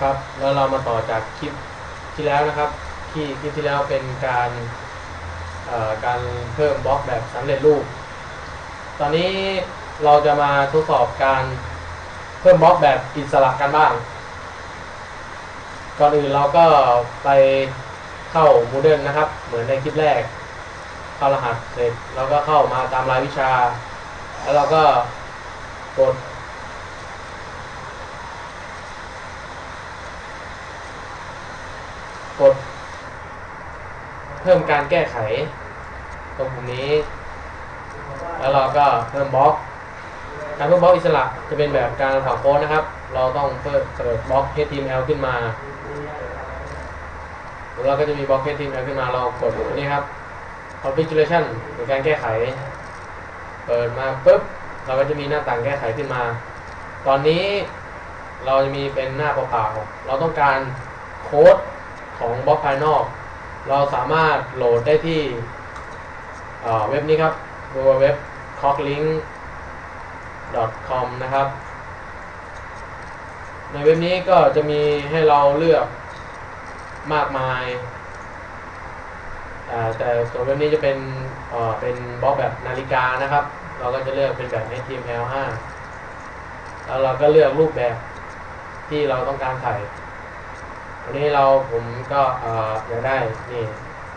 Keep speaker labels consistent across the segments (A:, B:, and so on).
A: ครับแล้วเรามาต่อจากคลิปที่แล้วนะครับ ที่คลิปที่แล้วเป็นการการเพิ่มบล็อกแบบสำเร็จรูป ตอนนี้เราจะมาทดสอบการเพิ่มบล็อกแบบอิสระกันบ้าง ก่อนอื่นเราก็ไปเข้า Moodle นะครับ เหมือนในคลิปแรก เข้ารหัสเสร็จเราก็เข้ามาตามรายวิชา แล้วเราก็กด กด เพิ่มการแก้ไข ตรงปุ่มนี้ แล้วเราก็เพิ่มบล็อก การเพิ่มบล็อกอิสระจะเป็นแบบการถอดโค้ดนะครับ เราต้องเปิดเปิดบล็อก HTML ขึ้นมาแล้วเราก็จะมีบล็อก HTML ขึ้นมาเรากดนนี้ครับ configuration หรือการแก้ไข เปิดมาปุ๊บเราก็จะมีหน้าต่างแก้ไขขึ้นมา ตอนนี้เราจะมีเป็นหน้าเปล่าๆเราต้องการโค้ด ของบล็อกภายนอก เราสามารถโหลดได้ที่เว็บนี้ครับ www cocklink com นะครับ ในเว็บนี้ก็จะมีให้เราเลือกมากมายอ่แต่ส่วนเว็บนี้จะเป็นเป็นบล็อกแบบนาฬิกานะครับ เราก็จะเลือกเป็นแบบ HTML5 แล้วเราก็เลือกรูปแบบที่เราต้องการใส่ วันนี้เราผมก็ออยากได้นี่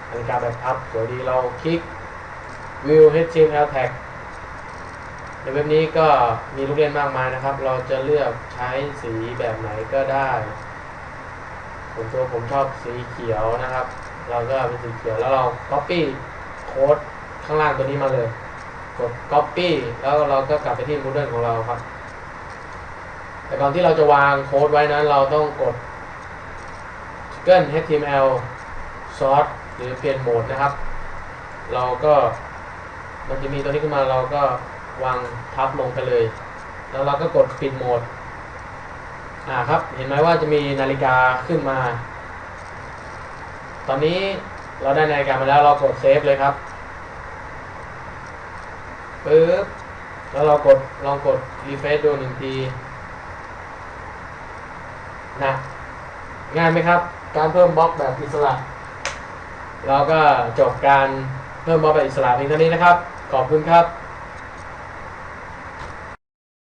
A: นาฬิกาแบบพับสวยดีเราคลิก View HTML tag ในเว็บนี้ก็มีลูกเล่นมากมายนะครับ เราจะเลือกใช้สีแบบไหนก็ได้ผมตัวผมชอบสีเขียวนะครับ เราก็เป็นสีเขียวแล้วเรา copy โค้ดข้างล่างตัวนี้มาเลย กด copy แล้วเราก็กลับไปที่ Moodle ของเราครับ แต่ก่อนที่เราจะวางโค้ดไว้นั้น เราต้องกด Google HTML source หรือเปลี่ยนโหมดนะครับ เราก็มันจะมีตัวนี้ขึ้นมาเราก็วางทับลงไปเลย แล้วเราก็กดปิดโหมดอ่าครับ เห็นไหมว่าจะมีนาฬิกาขึ้นมา ตอนนี้เราได้นาฬิกามาแล้วเรากดเซฟเลยครับปึ๊บแล้วเรากดลองกดรีเฟรชดูหนึ่งทีนะง่ายไหมครับการเพิ่มบล็อกแบบอิสระ เราก็จบการเพิ่มบล็อกแบบอิสระเพียงเท่านี้นะครับ ขอบคุณครับ